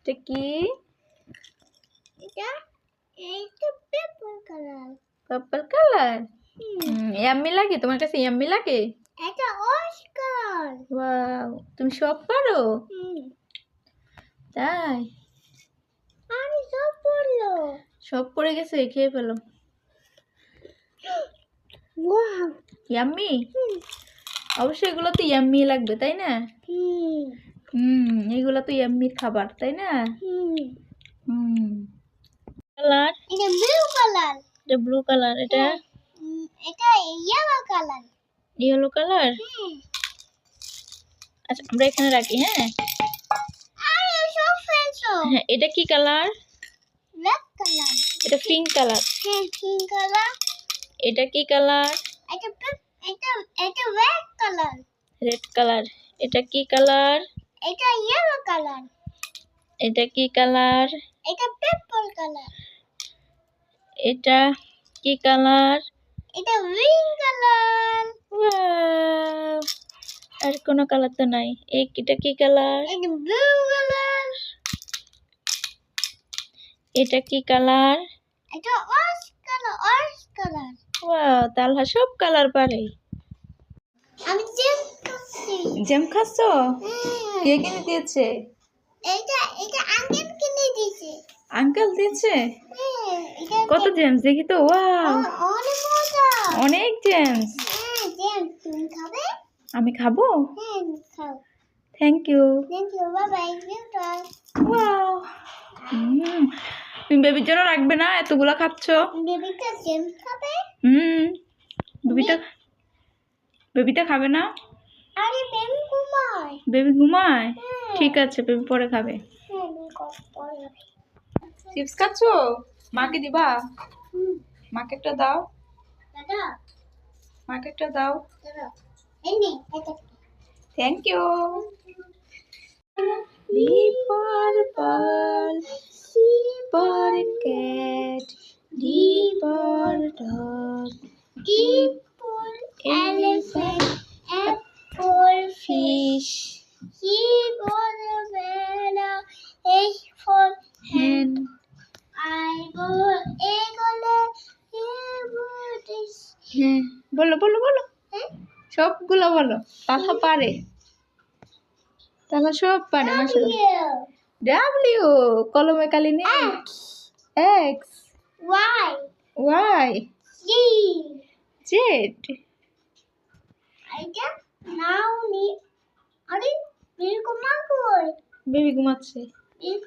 এটা কি? এটা এইটা paper colour purple colour yummy লাগে? তোমার কাছে ইয়াম্মি লাগে? এটা কালার ওয়াও তুমি সব পারো? তাই? আমি সব পড়ল। সব পড়ে গেছে খেয়ে ফেলো। ওয়াও ইয়াম্মি অবশ্যই এগুলো তো ইয়াম্মি লাগবে তাই না? হুম। হুম এগুলো তো ইয়াম্মির খাবার তাই না? হুম। হুম। কালার এটা ব্লু কালার এটা ব্লু কালার এটা? এটা ইয়েলো কালার ইয়েলো কালার হুম। আচ্ছা আমরা এখানে রাখি হ্যাঁ? হ্যাঁ এটা কি কালার রেড কালার এটা পিঙ্ক কালার হ্যাঁ পিঙ্ক কালার এটা কি কালার এটা এটা এটা রেড কালার রেড কালার এটা কি কালার এটা ইয়েলো কালার এটা কি কালার এটা পার্পল কালার এটা কি কালার এটা গ্রিন কালার আর কোনো কালার তো নাই। এই এটা কি কালার এটা ব্লু কালার এটা কি কালার এটা orange colour orange colour wow Talha সব কালার পারে। আমি জেম করছি জ্যাম খাচ্ছ। কে কিনে দিয়েছে? এটা এটা আঙ্কেল কিনে দিয়েছে। আঙ্কেল দিয়েছে? হ্যাঁ কত জেমস দেখি তো ওয়াও অনেক মজা। অনেক জেমস হ্যাঁ জেম তুমি খাবে? আমি খাব? হ্যাঁ খাও। Thank you thank you bye bye wow তুমি বেবির জন্য রাখবে না? এতগুলো খাচ্ছ? বেবিটা জেম খাবে? হুম বেবিটা বেবিটা খাবে না? আরে বেবি ঘুমায় বেবি ঘুমায়? হ্যাঁ। ঠিক আছে বেবি পরে খাবে। হ্যাঁ কষ্ট করে চিপস খাচ্ছ? মাকে দিবা? মাকে একটা দাও। মাকে একটা দাও। Thank you B for ball, C হ্যাঁ বলো বলো বলো। সবগুলো বলো তাহা পারে। তাহলে সব পারে মাসে ডাব্লিউ কলমে কালি নেই। X Y Y Z Z নাও নি। আরে বেবি কই বেবি ঘুমাচ্ছে। বেবি